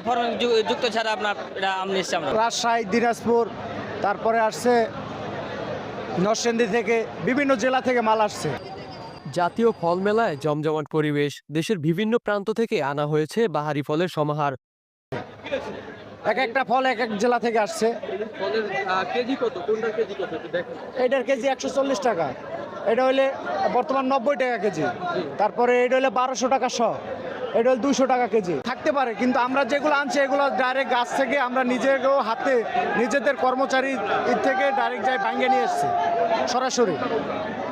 Form যুক্ত ছাড়া আপনার এটা আম নিচ্ছি আমরা। রাজশাহী দিনাজপুর তারপরে আসছে নরসিংদী থেকে বিভিন্ন জেলা থেকে মাল আসছে। জাতীয় ফল মেলায় জমজমাট পরিবেশ দেশের বিভিন্ন প্রান্ত থেকে আনা হয়েছে বাহারি ফলের সমাহার। এক একটা ফল এক এক জেলা থেকে আসছে। কেজি কত? কোনটার কেজি কত? এটার কেজি একশো চল্লিশ টাকা। এটা হইলে বর্তমান নব্বই টাকা কেজি। তারপরে এটা হইলে বারোশো টাকা শ। এটা হলে দুইশো টাকা কেজি। থাকতে পারে কিন্তু আমরা যেগুলো আনছি এগুলো ডাইরেক্ট গাছ থেকে আমরা নিজেকেও হাতে নিজেদের কর্মচারী থেকে ডাইরেক্ট যাই ভাঙ্গে নিয়ে এসছি সরাসরি।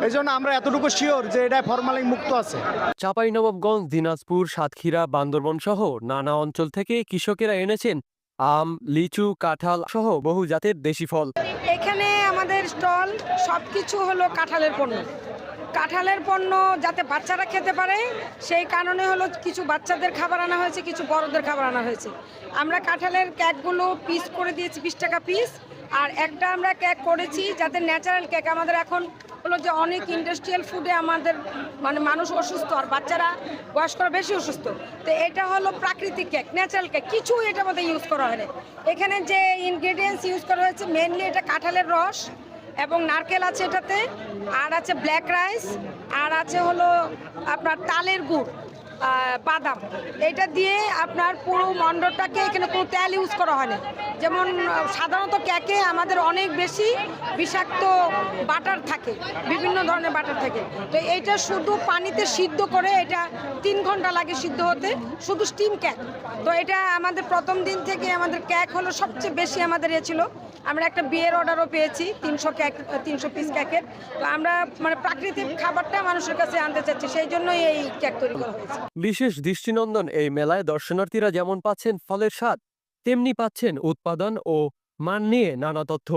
এই জন্য আমরা এতটুকু শিওর যে এটা ফরমালিন মুক্ত আছে। চাঁপাইনবাবগঞ্জ দিনাজপুর সাতক্ষীরা বান্দরবন সহ নানা অঞ্চল থেকে কৃষকেরা এনেছেন আম লিচু কাঁঠাল সহ বহু জাতের দেশি ফল। এখানে আমাদের স্টল সব কিছু হলো কাঁঠালের পণ্য। কাঁঠালের পণ্য যাতে বাচ্চারা খেতে পারে, সেই কারণে হলো কিছু বাচ্চাদের খাবার আনা হয়েছে, কিছু বড়দের খাবার আনা হয়েছে। আমরা কাঁঠালের কেকগুলো পিস করে দিয়েছি, বিশ টাকা পিস আর একটা আমরা কেক করেছি যাতে ন্যাচারাল কেক আমাদের এখন হলো যে অনেক ইন্ডাস্ট্রিয়াল ফুডে আমাদের মানে মানুষ অসুস্থ, আর বাচ্চারা বয়স্করা বেশি অসুস্থ। তো এটা হলো প্রাকৃতিক কেক ন্যাচারাল কেক কিছু এটার মধ্যে ইউজ করা হয় এখানে যে ইনগ্রেডিয়েন্টস ইউজ করা হয়েছে মেনলি এটা কাঁঠালের রস এবং নারকেল আছে এটাতে আর আছে ব্ল্যাক রাইস আর আছে হলো আপনার তালের গুড়। বাদাম। এটা দিয়ে আপনার পুরো মণ্ডপটাকে এখানে কোনো তেল ইউজ করা হয় না। যেমন সাধারণত ক্যাকে আমাদের অনেক বেশি বিষাক্ত বাটার থাকে, বিভিন্ন ধরনের বাটার থাকে। তো এইটা শুধু পানিতে সিদ্ধ করে এটা তিন ঘণ্টা লাগে সিদ্ধ হতে, শুধু স্টিম ক্যাক তো এটা আমাদের প্রথম দিন থেকে আমাদের ক্যাক হলো সবচেয়ে বেশি আমাদের এ ছিল। আমরা একটা বিয়ের অর্ডারও পেয়েছি, তিনশো ক্যাক তিনশো পিস ক্যাকের তো আমরা মানে প্রাকৃতিক খাবারটা মানুষের কাছে আনতে চাচ্ছি, সেই জন্যই এই কেক তৈরি করা হয়েছে। বিশেষ দৃষ্টিনন্দন এই মেলায় দর্শনার্থীরা যেমন পাচ্ছেন ফলের স্বাদ, তেমনি পাচ্ছেন উৎপাদন ও মান নিয়ে নানা তথ্য।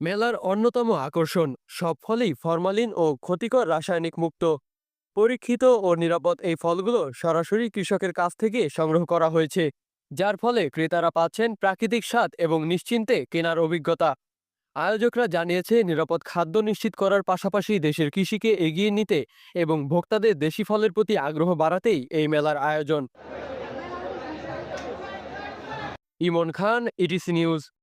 মেলার অন্যতম আকর্ষণ, সব ফলেই ফরমালিন ও ক্ষতিকর রাসায়নিক মুক্ত। পরীক্ষিত ও নিরাপদ এই ফলগুলো সরাসরি কৃষকের কাছ থেকে সংগ্রহ করা হয়েছে, যার ফলে ক্রেতারা পাচ্ছেন প্রাকৃতিক স্বাদ এবং নিশ্চিন্তে কেনার অভিজ্ঞতা। আয়োজকরা জানিয়েছে, নিরাপদ খাদ্য নিশ্চিত করার পাশাপাশি দেশের কৃষিকে এগিয়ে নিতে এবং ভোক্তাদের দেশি ফলের প্রতি আগ্রহ বাড়াতেই এই মেলার আয়োজন। Emon Khan ETC news.